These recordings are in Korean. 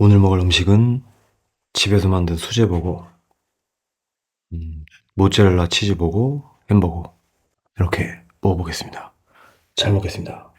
오늘 먹을 음식은 집에서 만든 수제버거, 음, 모짜렐라 치즈버거, 햄버거 이렇게 먹어보겠습니다. 잘 먹겠습니다.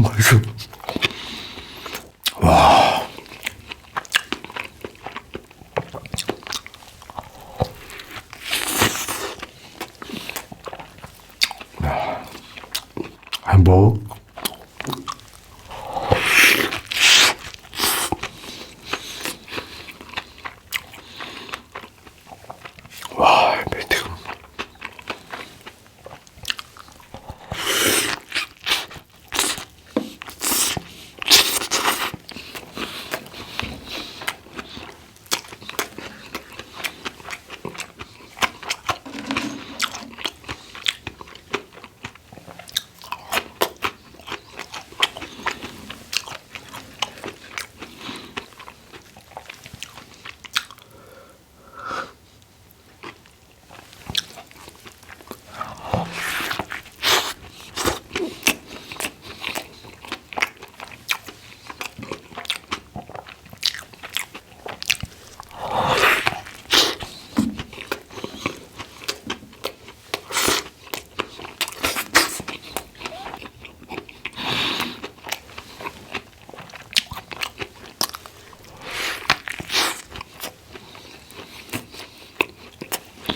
맛있어. 와.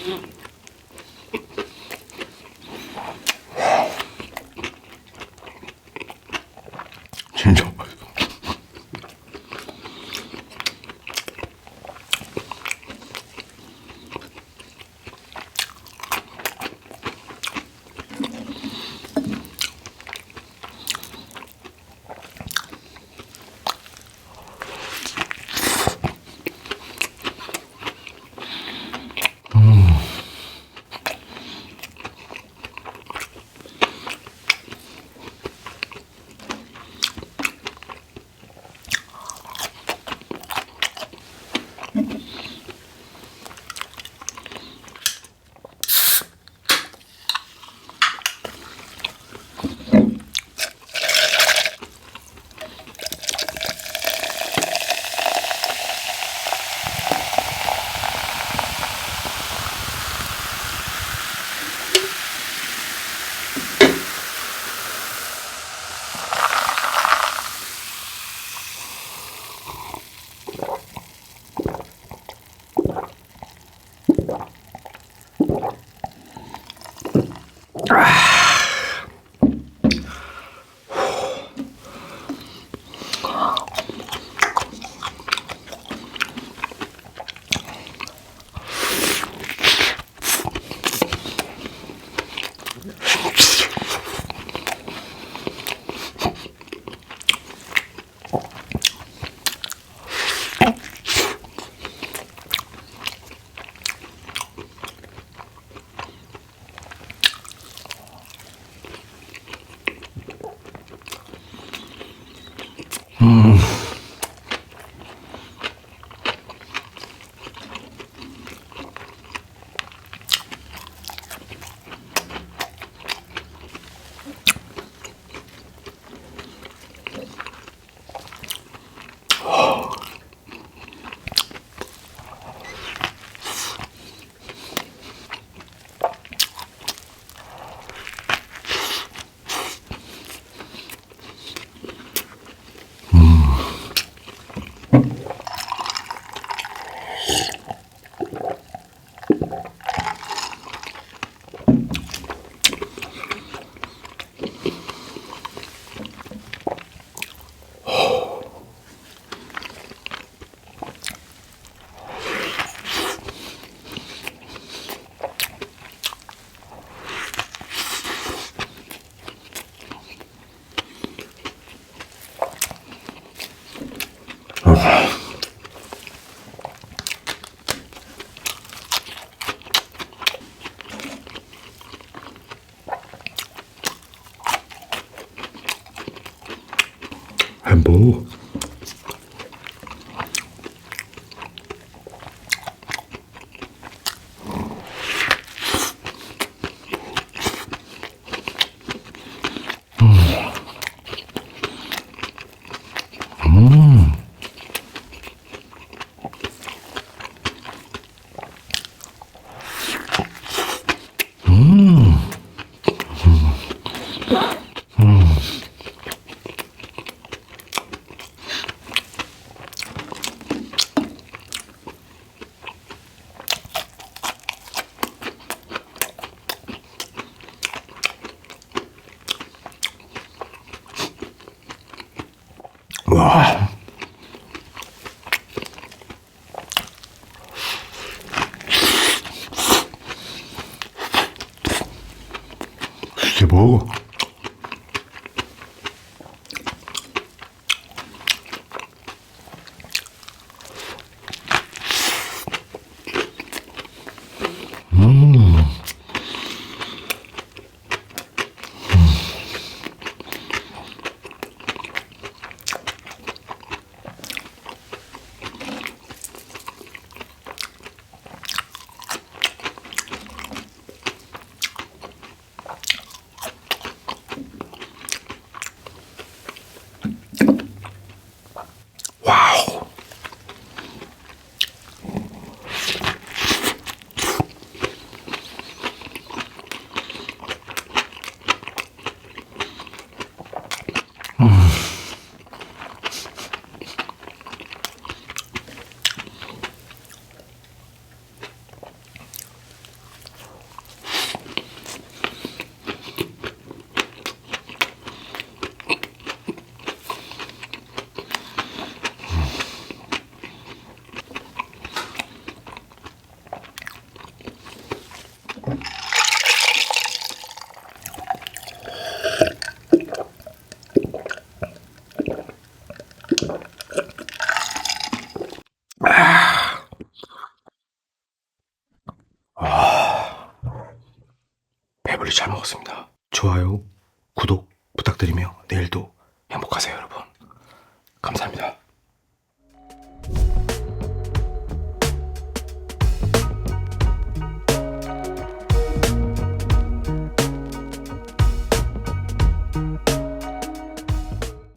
Mm-hmm. and blue. 이 Mm. 먹었습니다. 좋아요, 구독 부탁드리며 내일도 행복하세요, 여러분. 감사합니다.